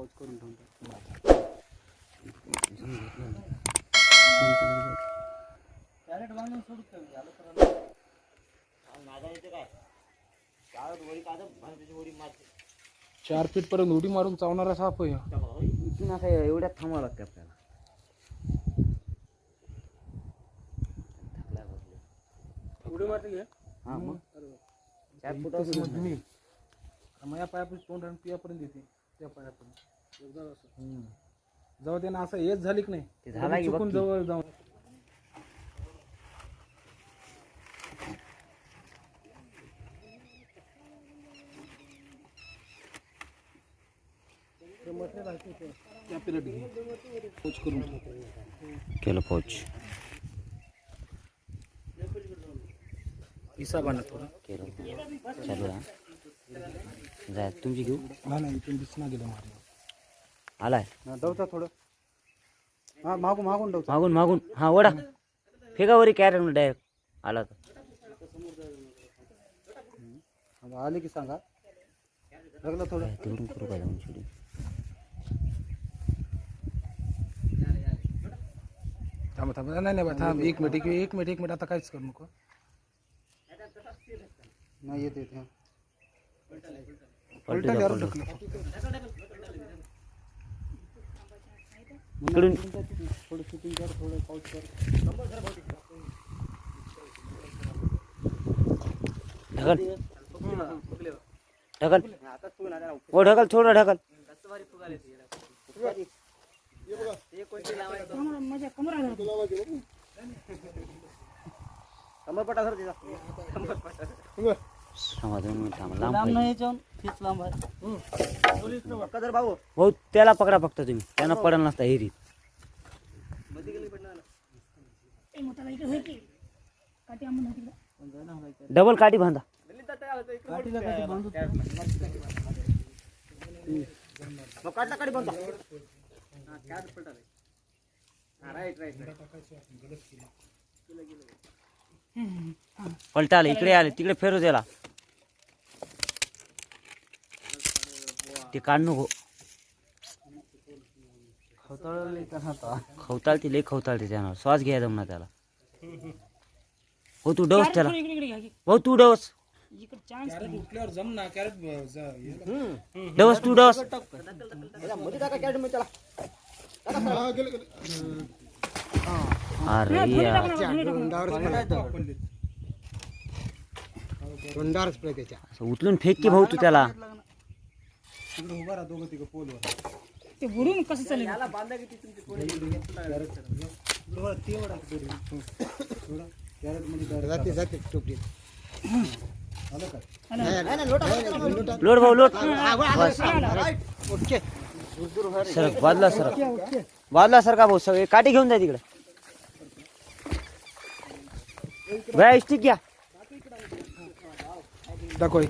Pouch करून ठेवतो crate बांधून सोडू का मी? आलं तर आलं. चार फीट पर्यंत उडी मारून चावणारा साप आहे. इथून असं एवढ्यात थांबावं लागतं आपल्याला. उडी मारते? हा मग. चार फूट तसं असं मग मी माझ्या पायापासून तोंड आणि पियापर्यंत येते. त्या पायापर्यंत एकदा असं. जेव्हा त्यानं असं हेच झाली की नाही? ते झाला की बघ चुकून की. जवळ जाऊन. त्या पिरियड घे पोच करून ठेव. केलं पोच. पिसा बांधा थोडा. केलं. चालू हा जाय तुमची घेऊ नाही नाही इथून दिसना गेलं मारे आलाय डवचा थोडं। हा मागून मागून डवचा मागून मागून। हा ओढा फेका वरी कॅरेट डायरेक्ट। आला तर आले की सांगा। लागलं थोडं। तिकडून करू का जाऊन shooting? थांब थांब। नाही नाही बा, थांब। एक मिनिट एक एक मिनिट एक मिनिट। आता काहीच करू नको नाही येत. इकडून. थोडं शूटिंग कर थोडं पाऊस कर. ढकल. ढकल. ओ ढकल थोडं ढकल. दोन मिनिट थांबा लांब पाहिजे. भाऊ. त्याला पकडा फक्त तुम्ही. त्यांना पडल नसता हिरीत. डबल काठी बांधा. पलटा आले इकडे आले तिकडे फेरू त्याला. ते काढ नको खवताळते लय खवताळते त्यानं. श्वास घ्यायचा म्हणा त्याला. हो तू डोस त्याला. हो तू उठल्यावर जम ना कॅरेट डोस तू डोस. अरे यार. असं उचलून फेक की भाऊ तू त्याला. तिकडे उभा राहा दोघं तिघं पोलवर ते बुडून कसं चालेल जाते जाते टोपली. आलं का? लोट भाऊ लोट. सरक बाजला सरक बाजला सरका भाऊ सगळे काठी घेऊन जा तिकडे. गया स्टिक घ्या. दाखव